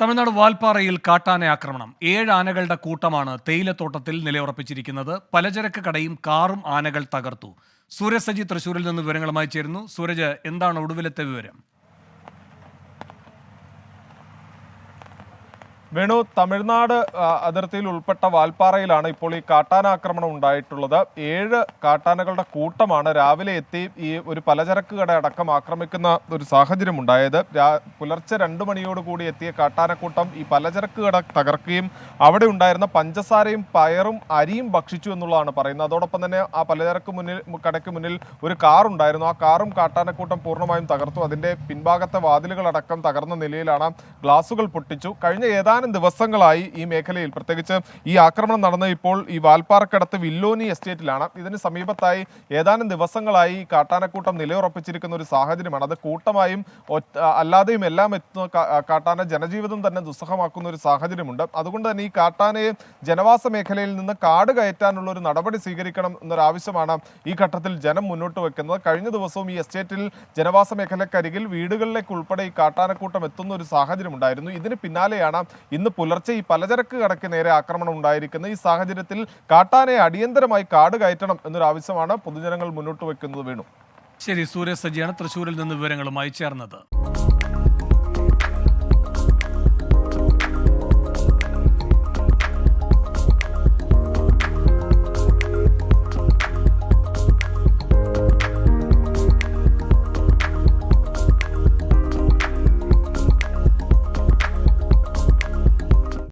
തമിഴ്നാട് വാൽപ്പാറയിൽ കാട്ടാന ആക്രമണം. ഏഴ് ആനകളുടെ കൂട്ടമാണ് തേയിലത്തോട്ടത്തിൽ നിലയുറപ്പിച്ചിരിക്കുന്നത്. പലചരക്ക് കടയും കാറും ആനകൾ തകർത്തു. സൂരജ് സജി തൃശൂരിൽ നിന്ന് വിവരങ്ങളുമായി ചേരുന്നു. സൂരജ് എന്താണ് ഒടുവിലത്തെ വിവരം? വേണു തമിഴ്നാട് അതിർത്തിയിൽ ഉൾപ്പെട്ട വാൽപ്പാറയിലാണ് ഇപ്പോൾ ഈ കാട്ടാന ആക്രമണം ഉണ്ടായിട്ടുള്ളത്. ഏഴ് കാട്ടാനകളുടെ കൂട്ടമാണ് രാവിലെ എത്തി ഈ ഒരു പലചരക്ക് കട അടക്കം ആക്രമിക്കുന്ന ഒരു സാഹചര്യം ഉണ്ടായത്. പുലർച്ചെ രണ്ടു മണിയോടുകൂടി എത്തിയ കാട്ടാനക്കൂട്ടം ഈ പലചരക്ക് കട തകർക്കുകയും അവിടെ ഉണ്ടായിരുന്ന പഞ്ചസാരയും പയറും അരിയും ഭക്ഷിച്ചു എന്നുള്ളതാണ് പറയുന്നത്. അതോടൊപ്പം തന്നെ ആ പലചരക്ക് മുന്നിൽ കടയ്ക്ക് മുന്നിൽ ഒരു കാർ ഉണ്ടായിരുന്നു. ആ കാറും കാട്ടാനക്കൂട്ടം പൂർണമായും തകർത്തു. അതിന്റെ പിൻഭാഗത്തെ വാതിലുകളടക്കം തകർന്ന നിലയിലാണ് ഗ്ലാസുകൾ പൊട്ടിച്ചു. കഴിഞ്ഞ ഏതാനും ദിവസങ്ങളായി ഈ മേഖലയിൽ. പ്രത്യേകിച്ച് ഈ ആക്രമണം നടന്ന ഇപ്പോൾ ഈ വാൽപ്പാറക്കടത്ത് വില്ലോനി എസ്റ്റേറ്റിലാണ്. ഇതിന് സമീപത്തായി ഏതാനും ദിവസങ്ങളായി കാട്ടാനക്കൂട്ടം നിലയുറപ്പിച്ചിരിക്കുന്ന ഒരു സാഹചര്യമാണ്. അത് കൂട്ടമായും അല്ലാതെയും എല്ലാം എത്തുന്ന കാട്ടാന ജനജീവിതം തന്നെ ദുസ്സഹമാക്കുന്ന ഒരു സാഹചര്യമുണ്ട്. അതുകൊണ്ട് തന്നെ ഈ കാട്ടാനയെ ജനവാസ മേഖലയിൽ നിന്ന് കാട് കയറ്റാനുള്ള ഒരു നടപടി സ്വീകരിക്കണം എന്നൊരാവശ്യമാണ് ഈ ഘട്ടത്തിൽ ജനം മുന്നോട്ട് വെക്കുന്നത്. കഴിഞ്ഞ ദിവസവും ഈ എസ്റ്റേറ്റിൽ ജനവാസ മേഖലക്കരികിൽ വീടുകളിലേക്ക് ഉൾപ്പെടെ ഈ കാട്ടാനക്കൂട്ടം എത്തുന്ന ഒരു സാഹചര്യം ഉണ്ടായിരുന്നു ഇതിന് പിന്നാലെയാണ് ഇന്ന് പുലർച്ചെ ഈ പലചരക്ക് കടയ്ക്ക് നേരെ ആക്രമണം ഉണ്ടായിരിക്കുന്നത് ഈ സാഹചര്യത്തിൽ കാട്ടാനെ അടിയന്തരമായി കാട് കയറ്റണം എന്നൊരു ആവശ്യമാണ് പൊതുജനങ്ങൾ മുന്നോട്ട് വയ്ക്കുന്നത് വേണു. ശരി സൂര്യസജിയാണ് സജിയാണ് തൃശൂരിൽ നിന്ന് വിവരങ്ങളുമായി ചേർന്നത്.